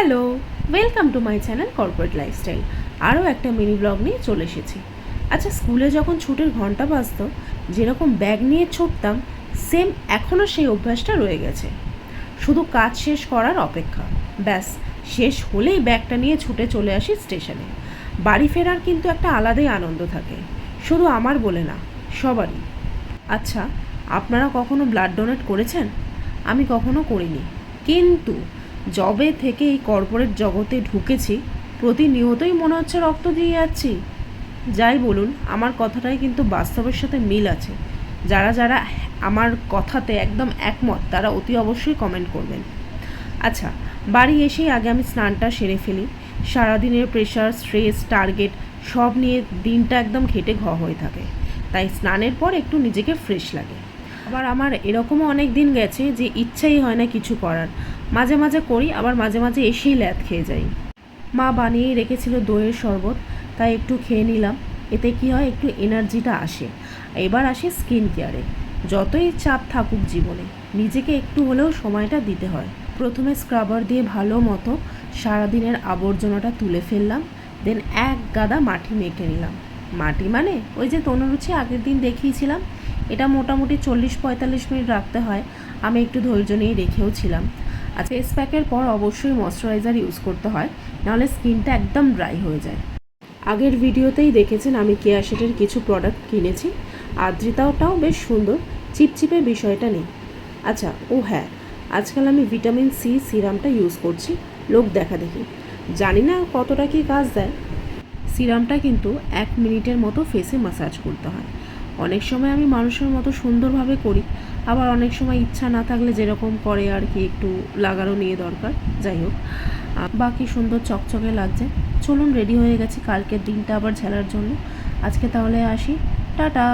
Hello welcome to my channel corporate lifestyle আরও একটা mini blog নিয়ে চলে এসেছি। আচ্ছা স্কুলে যখন ছুটির ঘণ্টা বাজতো, যেরকম ব্যাগ নিয়ে ছুটতাম সেম এখনও সেই অভ্যাসটা রয়ে গেছে। শুধু কাজ শেষ করার অপেক্ষা। ব্যাস, শেষ হলেই ব্যাগটা নিয়ে ছুটে চলে আসি স্টেশনে। বাড়ি ফেরার কিন্তু একটা আলাদাই আনন্দ থাকে। শুধু আমার বলে না, সবারই। আচ্ছা আপনারা কখনো ব্লাড ডোনেট করেছেন? আমি কখনো করিনি। কিন্তু জবে থেকে এই কর্পোরেট জগতে ঢুকেছি, প্রতিনিয়তই মনে হচ্ছে রক্ত দিয়ে যাচ্ছি। যাই বলুন, আমার কথাটাই কিন্তু বাস্তবের সাথে মিল আছে। যারা যারা আমার কথাতে একদম একমত, তারা অতি অবশ্যই কমেন্ট করবেন। আচ্ছা বাড়ি এসেই আগে আমি স্নানটা সেরে ফেলি। সারাদিনের প্রেশার স্ট্রেস টার্গেট সব নিয়ে দিনটা একদম ঘেটে ঘ হয়ে থাকে। তাই স্নানের পর একটু নিজেকে ফ্রেশ লাগে। আবার আমার এরকমও অনেক দিন গেছে যে ইচ্ছাই হয় না কিছু করার। মাঝে মাঝে করি, আবার মাঝে মাঝে এসেই ল্যাদ খেয়ে যাই। মা বানিয়েই রেখেছিল দইয়ের শরবত, তাই একটু খেয়ে নিলাম। এতে কি হয়, একটু এনার্জিটা আসে। এবার আসে স্কিন কেয়ারে। যতই চাপ থাকুক জীবনে, নিজেকে একটু হলেও সময়টা দিতে হয়। প্রথমে স্ক্রাবার দিয়ে ভালো মতো সারাদিনের আবর্জনাটা তুলে ফেললাম, দেন এক গাদা মাটি মেখে নিলাম। মাটি মানে ওই যে তনুরুচি আগের দিন দেখিয়েছিলাম? এটা মোটামুটি চল্লিশ পঁয়তাল্লিশ মিনিট রাখতে হয়। আমি একটু ধৈর্য নিয়ে রেখেও ছিলাম। আর ফেস প্যাকের পর অবশ্যই ময়শ্চারাইজার ইউজ করতে হয়, নাহলে স্কিনটা একদম ড্রাই হয়ে যায়। আগের ভিডিওতেই দেখেছেন আমি কেয়া শেটের কিছু প্রোডাক্ট কিনেছি আর্দ্রিতাটাও বেশ সুন্দর, চিপচিপে বিষয়টা নেই। আচ্ছা ও হ্যাঁ আজকাল আমি ভিটামিন সি সিরামটা ইউজ করছি, লোক দেখা দেখি। জানি না কতটা কি কাজ দেয়। সিরামটা কিন্তু এক মিনিটের মতো ফেসে মাসাজ করতে হয়। অনেক সময় আমি মানুষের মতো সুন্দরভাবে করি আবার অনেক সময় ইচ্ছা না থাকলে যেরকম করে আর কি একটু লাগানো নিয়ে দরকার, যাই হোক। বাকি সুন্দর চকচকে লাগছে। চলুন রেডি হয়ে গেছি, কালকের দিনটা আবার ঝেলার জন্য। আজকে তাহলে আসি। টাটা!